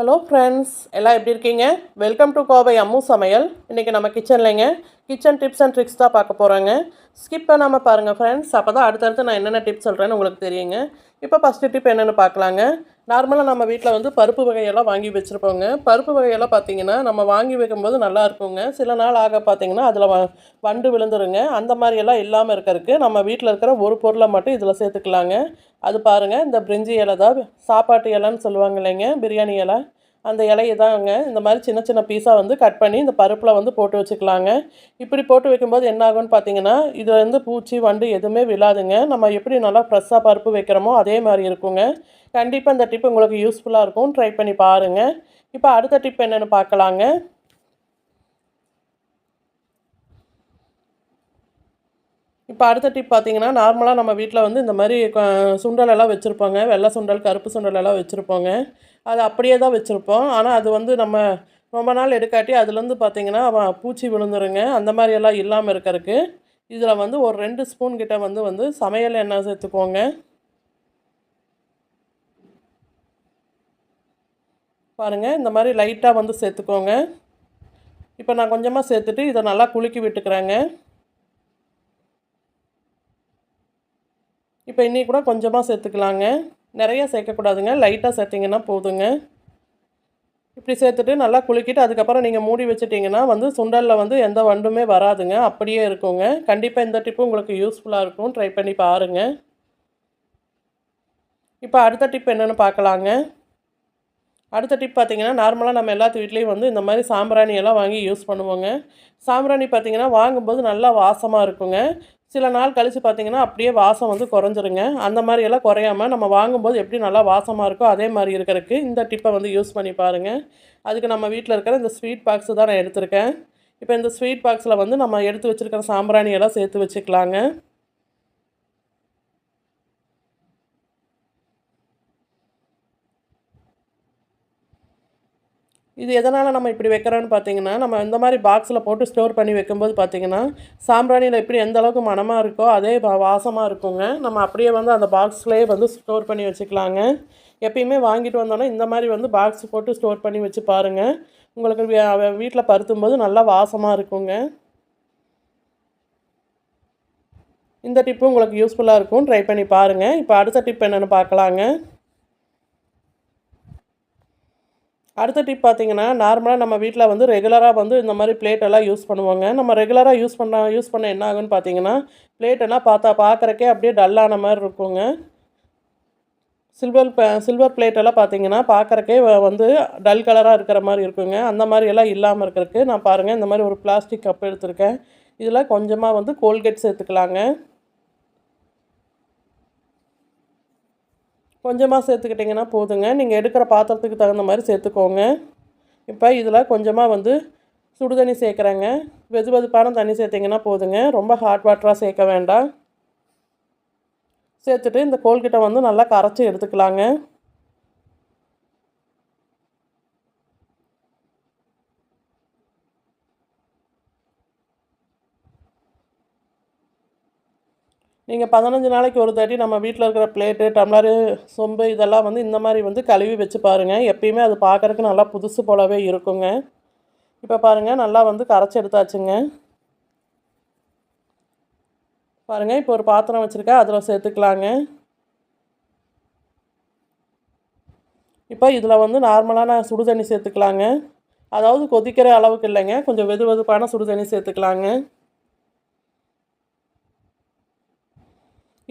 Hello friends எல்லாம் எப்படி இருக்கீங்க? வெல்கம் டு கோவை அம்மு சமையல் இன்றைக்கி நம்ம கிச்சன்லேங்க கிச்சன் டிப்ஸ் அண்ட் ட்ரிக்ஸ் தான் பார்க்க போகிறோங்க ஸ்கிப் பண்ணாமல் பாருங்கள் ஃப்ரெண்ட்ஸ் அப்போ தான் அடுத்தடுத்து நான் என்னென்ன டிப்ஸ் சொல்கிறேன்னு உங்களுக்கு தெரியுங்க. இப்போ ஃபஸ்ட்டு டிப் என்னென்னு பார்க்கலாங்க. நார்மலாக நம்ம வீட்டில் வந்து பருப்பு வகையெல்லாம் வாங்கி வச்சுருப்போங்க. பருப்பு வகையெல்லாம் பார்த்தீங்கன்னா நம்ம வாங்கி வைக்கும்போது நல்லா இருக்குங்க. சில நாள் ஆக பார்த்தீங்கன்னா அதில் வ வண்டு விழுந்துருங்க. அந்த மாதிரியெல்லாம் இல்லாமல் இருக்கறதுக்கு நம்ம வீட்டில் இருக்கிற ஒரு பொருளை மட்டும் இதில் சேர்த்துக்கலாங்க. அது பாருங்கள் இந்த பிரிஞ்சி இலை தான் சாப்பாட்டு இலைன்னு சொல்லுவாங்க இல்லைங்க பிரியாணி இலை. அந்த இலையை தாங்க இந்த மாதிரி சின்ன சின்ன பீஸாக வந்து கட் பண்ணி இந்த பருப்பில் வந்து போட்டு வச்சுக்கலாங்க. இப்படி போட்டு வைக்கும்போது என்ன ஆகும்னு பார்த்தீங்கன்னா இது வந்து பூச்சி வண்டு எதுவுமே விழாதுங்க. நம்ம எப்படி நல்லா ஃப்ரெஷ்ஷாக பருப்பு வைக்கிறோமோ அதே மாதிரி இருக்குங்க. கண்டிப்பாக இந்த டிப் உங்களுக்கு யூஸ்ஃபுல்லாக இருக்கும். ட்ரை பண்ணி பாருங்கள் இப்போ அடுத்த டிப் என்னென்னு பார்க்கலாங்க இப்போ அடுத்த டிப் பார்த்தீங்கன்னா நார்மலாக நம்ம வீட்டில் வந்து இந்த மாதிரி க- சுண்டல் எல்லாம் வச்சுருப்போங்க. வெள்ளை சுண்டல் கருப்பு சுண்டல் எல்லாம் வச்சுருப்போங்க. அது அப்படியே தான் வச்சுருப்போம். ஆனால் அது வந்து நம்ம ரொம்ப நாள் எடுக்காட்டி அதுலேருந்து பார்த்தீங்கன்னா பூச்சி விழுந்துருங்க. அந்த மாதிரி எல்லாம் இல்லாமல் இருக்கிறதுக்கு இதில் வந்து ஒரு ரெண்டு ஸ்பூன் கிட்ட வந்து வந்து சமையல் எண்ணெய் சேர்த்துக்கோங்க. பாருங்கள் இந்த மாதிரி லைட்டாக வந்து சேர்த்துக்கோங்க. இப்போ நான் கொஞ்சமாக சேர்த்துட்டு இதை நல்லா குலுக்கி விட்டுக்கிறேங்க. இப்போ இன்னி கூட கொஞ்சமாக சேர்த்துக்கலாங்க. நிறைய சேர்க்கக்கூடாதுங்க. லைட்டாக சேர்த்திங்கன்னா போதுங்க. இப்படி சேர்த்துட்டு நல்லா குலுக்கிட்டு அதுக்கப்புறம் நீங்கள் மூடி வச்சுட்டிங்கன்னா வந்து சுண்டலில் வந்து எந்த வண்டுமே வராதுங்க. அப்படியே இருக்குங்க. கண்டிப்பாக இந்த டிப்பு உங்களுக்கு யூஸ்ஃபுல்லாக இருக்கும். ட்ரை பண்ணி பாருங்கள் இப்போ அடுத்த டிப் என்னென்னு பார்க்கலாங்க. அடுத்த டிப் பார்த்தீங்கன்னா நார்மலாக நம்ம எல்லாத்து வீட்லேயும் வந்து இந்த மாதிரி சாம்பிராணி எல்லாம் வாங்கி யூஸ் பண்ணுவோங்க. சாம்பிராணி பார்த்தீங்கன்னா வாங்கும்போது நல்லா வாசமாக இருக்குங்க. சில நாள் கழித்து பார்த்தீங்கன்னா அப்படியே வாசம் வந்து குறைஞ்சிருங்க. அந்த மாதிரியெல்லாம் குறையாமல் குறையாம நம்ம வாங்கும்போது எப்படி நல்லா வாசமாக இருக்கோ அதே மாதிரி இருக்கிறதுக்கு இந்த டிப்பை வந்து யூஸ் பண்ணி பாருங்கள் அதுக்கு நம்ம வீட்டில் இருக்கிற இந்த ஸ்வீட் பாக்ஸு தான் நான் எடுத்திருக்கேன். இப்போ இந்த ஸ்வீட் பாக்ஸில் வந்து நம்ம எடுத்து வச்சுருக்கிற சாம்பிராணியெல்லாம் சேர்த்து வச்சுக்கலாங்க. இது எதனால் நம்ம இப்படி வைக்கிறோன்னு பார்த்தீங்கன்னா நம்ம இந்த மாதிரி பாக்ஸில் போட்டு ஸ்டோர் பண்ணி வைக்கும்போது பார்த்தீங்கன்னா சாம்பிராணியில் எப்படி எந்த அளவுக்கு மணமாக இருக்கோ அதே வா- வாசமாக இருக்குங்க. நம்ம அப்படியே வந்து அந்த பாக்ஸ்லேயே வந்து ஸ்டோர் பண்ணி வச்சுக்கலாங்க. எப்பயுமே வாங்கிட்டு வந்தோன்னா இந்த மாதிரி வந்து பாக்ஸ் போட்டு ஸ்டோர் பண்ணி வச்சு பாருங்கள் உங்களுக்கு வீட்டில் பருத்தும் போது நல்லா வாசமாக இருக்குங்க. இந்த டிப்பு உங்களுக்கு யூஸ்ஃபுல்லாக இருக்கும். ட்ரை பண்ணி பாருங்கள் இப்போ அடுத்த டிப் என்னென்னு பார்க்கலாங்க. அடுத்த டிப் பார்த்தீங்கன்னா நார்மலாக நம்ம வீட்டில் வந்து ரெகுலராக வந்து இந்த மாதிரி பிளேட்டெல்லாம் யூஸ் பண்ணுவாங்க. நம்ம ரெகுலராக யூஸ் பண்ண யூஸ் பண்ண என்ன ஆகுன்னு பார்த்தீங்கன்னா பிளேட்டெல்லாம் பார்த்தா பார்க்குறக்கே அப்படியே டல்லான மாதிரி இருக்குங்க. சில்வர் சில்வர் பிளேட்டெல்லாம் பார்த்தீங்கன்னா பார்க்குறக்கே வந்து டல் கலராக இருக்கிற மாதிரி இருக்குங்க. அந்த மாதிரியெல்லாம் இல்லாமல் இருக்கிறதுக்கு நான் பாருங்கள் இந்த மாதிரி ஒரு பிளாஸ்டிக் கப் எடுத்திருக்கேன். இதில் கொஞ்சமாக வந்து கோல்கேட் சேர்த்துக்கலாங்க. கொஞ்சமாக சேர்த்துக்கிட்டிங்கன்னா போதுங்க. நீங்கள் எடுக்கிற பாத்திரத்துக்கு தகுந்த மாதிரி சேர்த்துக்கோங்க. இப்போ இதில் கொஞ்சமாக வந்து சுடு தண்ணி சேர்க்குறேங்க. வெது வெதுப்பான தண்ணி சேர்த்திங்கன்னா போதுங்க. ரொம்ப ஹாட் வாட்டராக சேர்க்க வேண்டாம். சேர்த்துட்டு இந்த கோல்கிட்ட வந்து நல்லா கரைச்சி எடுத்துக்கலாங்க. நீங்கள் பதினஞ்சு நாளைக்கு ஒரு தாட்டி நம்ம வீட்டில் இருக்கிற பிளேட்டு டம்ளரு சொம்பு இதெல்லாம் வந்து இந்த மாதிரி வந்து கழுவி வச்சு பாருங்கள் எப்பயுமே அது பார்க்குறக்கு நல்லா புதுசு போலவே இருக்குங்க. இப்போ பாருங்கள் நல்லா வந்து கரைச்சி எடுத்தாச்சுங்க. பாருங்கள் இப்போ ஒரு பாத்திரம் வச்சுருக்கேன் அதில் சேர்த்துக்கலாங்க. இப்போ இதில் வந்து நார்மலான சுடு தண்ணி சேர்த்துக்கலாங்க. அதாவது கொதிக்கிற அளவுக்கு இல்லைங்க கொஞ்சம் வெது வெதுப்பான சுடு தண்ணி சேர்த்துக்கலாங்க.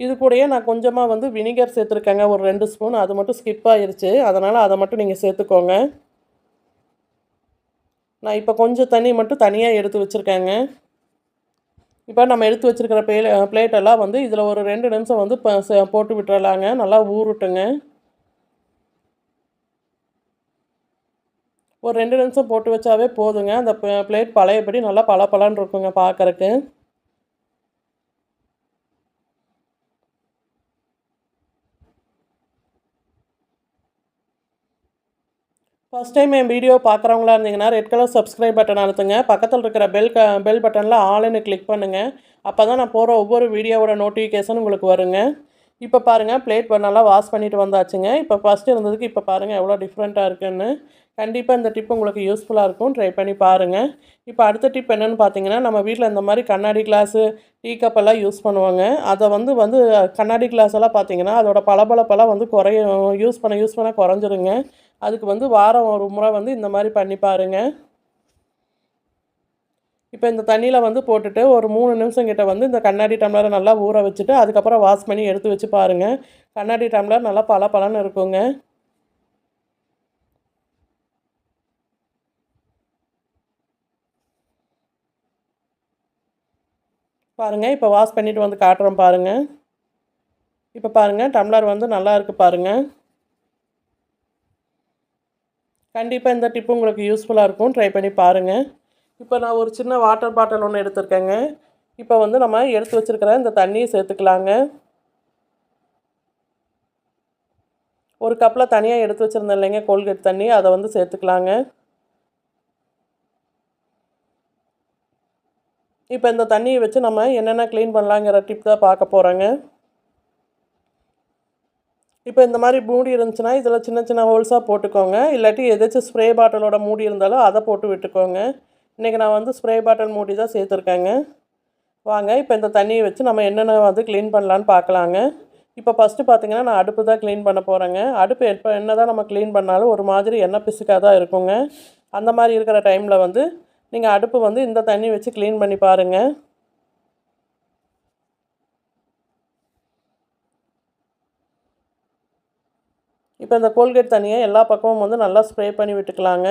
இது கூடயே நான் கொஞ்சமாக வந்து வினிகர் சேர்த்துருக்கேங்க. ஒரு ரெண்டு ஸ்பூன். அது மட்டும் ஸ்கிப் ஆயிருச்சு. அதனால் அதை மட்டும் நீங்கள் சேர்த்துக்கோங்க. நான் இப்போ கொஞ்சம் தண்ணி மட்டும் தனியாக எடுத்து வச்சுருக்கேங்க. இப்போ நம்ம எடுத்து வச்சுருக்கிற பிளே பிளேட்டெல்லாம் வந்து இதில் ஒரு ரெண்டு நிமிஷம் வந்து ப- போட்டு விட்டுறலாங்க. நல்லா ஊறட்டுங்க. ஒரு ரெண்டு நிமிஷம் போட்டு வச்சாவே போதுங்க. அந்த பிளேட் பழையபடி நல்லா பளபளன்னு இருக்குங்க பார்க்கறக்கு ஃபஸ்ட் டைம் என் வீடியோ பார்க்குறவங்களா இருந்தீங்கன்னா ரெட் கலர் சப்ஸ்கிரைப் பட்டன் அழுத்துங்க. பக்கத்தில் இருக்கிற பெல் க பெல் பட்டனில் ஆளுன்னு கிளிக் பண்ணுங்கள் அப்போ தான் நான் போகிற ஒவ்வொரு வீடியோவோட நோட்டிஃபிகேஷன் உங்களுக்கு வருங்க. இப்போ பாருங்கள் பிளேட் நல்லா வாஷ் பண்ணிட்டு வந்தாச்சுங்க. இப்போ ஃபஸ்ட்டு இருந்ததுக்கு இப்போ பாருங்கள் எவ்வளோ டிஃப்ரெண்ட்டாக இருக்குன்னு. கண்டிப்பாக இந்த டிப் உங்களுக்கு யூஸ்ஃபுல்லாக இருக்கும். ட்ரை பண்ணி பாருங்கள் இப்போ அடுத்த டிப் என்னென்னு பார்த்தீங்கன்னா நம்ம வீட்டில் இந்த மாதிரி கண்ணாடி கிளாஸு டீ கப்பெல்லாம் யூஸ் பண்ணுவாங்க. அதை வந்து வந்து கண்ணாடி கிளாஸ் எல்லாம் பார்த்தீங்கன்னா அதோட பளபளப்பெல்லாம் வந்து குறைய யூஸ் பண்ண யூஸ் பண்ண குறைஞ்சிருங்க. அதுக்கு வந்து வாரம் ஒரு முறை வந்து இந்த மாதிரி பண்ணி பாருங்கள் இப்போ இந்த தண்ணியில் வந்து போட்டுட்டு ஒரு மூணு நிமிஷம் கிட்ட வந்து இந்த கண்ணாடி டம்ளரை நல்லா ஊற வச்சுட்டு அதுக்கப்புறம் வாஷ் பண்ணி எடுத்து வச்சு பாருங்கள் கண்ணாடி டம்ளர் நல்லா பல பலன்னு இருக்குங்க. பாருங்கள் இப்போ வாஷ் பண்ணிவிட்டு வந்து காட்டுறோம் பாருங்கள் இப்போ பாருங்கள் டம்ளர் வந்து நல்லா இருக்குது பாருங்கள் கண்டிப்பாக இந்த டிப்பு உங்களுக்கு யூஸ்ஃபுல்லாக இருக்கும். ட்ரை பண்ணி பாருங்கள் இப்போ நான் ஒரு சின்ன வாட்டர் பாட்டில் ஒன்று எடுத்திருக்கேங்க. இப்போ வந்து நம்ம எடுத்து வச்சுருக்கிற இந்த தண்ணியை சேர்த்துக்கலாங்க. ஒரு கப்பில் தனியாக எடுத்து வச்சுருந்தேன் இல்லைங்க கோல்கேட் தண்ணி. அதை வந்து சேர்த்துக்கலாங்க. இப்போ இந்த தண்ணியை வச்சு நம்ம என்னென்ன க்ளீன் பண்ணலாங்கிற டிப் தான் பார்க்க போகிறோங்க இப்போ இந்த மாதிரி மூடி இருந்துச்சுன்னா இதில் சின்ன சின்ன ஹோல்ஸாக போட்டுக்கோங்க. இல்லாட்டி எதாச்சும் ஸ்ப்ரே பாட்டிலோட மூடி இருந்தாலும் அதை போட்டு விட்டுக்கோங்க. இன்றைக்கி நான் வந்து ஸ்ப்ரே பாட்டில் மூடி தான் சேர்த்துருக்கேங்க. வாங்க இப்போ இந்த தண்ணியை வச்சு நம்ம என்னென்ன வந்து க்ளீன் பண்ணலான்னு பார்க்கலாங்க. இப்போ ஃபஸ்ட்டு பார்த்தீங்கன்னா நான் அடுப்பு தான் க்ளீன் பண்ண போகிறேங்க அடுப்பு எப்போ என்ன தான் நம்ம க்ளீன் பண்ணாலும் ஒரு மாதிரி எண்ணெய் பிசுக்காக தான் இருக்குங்க. அந்த மாதிரி இருக்கிற டைமில் வந்து நீங்கள் அடுப்பு வந்து இந்த தண்ணி வச்சு க்ளீன் பண்ணி பாருங்கள் இப்போ இந்த கோல்கேட் தண்ணியை எல்லா பக்கமும் வந்து நல்லா ஸ்ப்ரே பண்ணி விட்டுக்கலாங்க.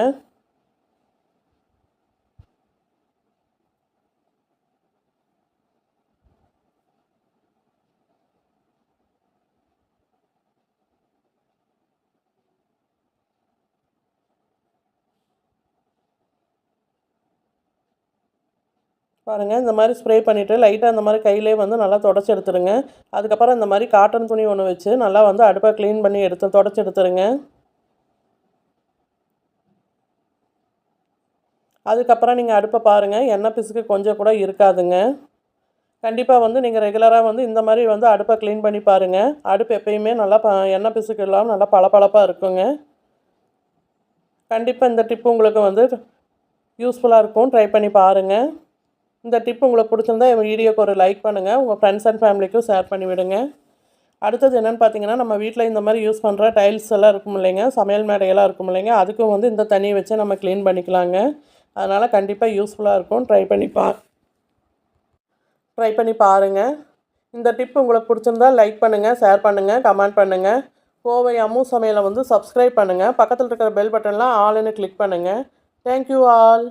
பாருங்கள் இந்த மாதிரி ஸ்ப்ரே பண்ணிவிட்டு லைட்டாக இந்த மாதிரி கையிலே வந்து நல்லா தொடச்சி எடுத்துருங்க. அதுக்கப்புறம் இந்த மாதிரி காட்டன் துணி ஒன்று வச்சு நல்லா வந்து அடுப்பை க்ளீன் பண்ணி எடுத்து தொடச்சி எடுத்துருங்க. அதுக்கப்புறம் நீங்கள் அடுப்பை பாருங்கள் எண்ணெய் பிசுக்கு கொஞ்சம் கூட இருக்காதுங்க. கண்டிப்பாக வந்து நீங்கள் ரெகுலராக வந்து இந்த மாதிரி வந்து அடுப்பை க்ளீன் பண்ணி பாருங்கள் அடுப்பு எப்பயுமே நல்லா ப எண்ணெய் பிசுக்கு இல்லாமல் நல்லா பளபளப்பாக இருக்குங்க. கண்டிப்பாக இந்த டிப்பு உங்களுக்கு வந்து யூஸ்ஃபுல்லாக இருக்கும். ட்ரை பண்ணி பாருங்கள் இந்த டிப் உங்களுக்கு பிடிச்சிருந்தா என் வீடியோக்கு ஒரு லைக் பண்ணுங்கள் உங்கள் ஃப்ரெண்ட்ஸ் அண்ட் ஃபேமிலிக்கும் ஷேர் பண்ணி விடுங்க. அடுத்தது என்னென்னு பார்த்தீங்கன்னா நம்ம வீட்டில் இந்த மாதிரி யூஸ் பண்ணுற டைல்ஸ் எல்லாம் இருக்கும் இல்லைங்க. சமையல் மேடையெல்லாம் இருக்கும் இல்லைங்க. அதுக்கும் வந்து இந்த தண்ணியை வச்சு நம்ம க்ளீன் பண்ணிக்கலாங்க. அதனால் கண்டிப்பாக யூஸ்ஃபுல்லாக இருக்கும். ட்ரை பண்ணி பா ட்ரை பண்ணி பாருங்கள் இந்த டிப் உங்களுக்கு பிடிச்சிருந்தா லைக் பண்ணுங்கள் ஷேர் பண்ணுங்கள் கமெண்ட் பண்ணுங்கள் கோவை அம்மு சமையலை வந்து சப்ஸ்கிரைப் பண்ணுங்கள் பக்கத்தில் இருக்கிற பெல் பட்டன்லாம் ஆளுன்னு கிளிக் பண்ணுங்கள் தேங்க்யூ ஆல்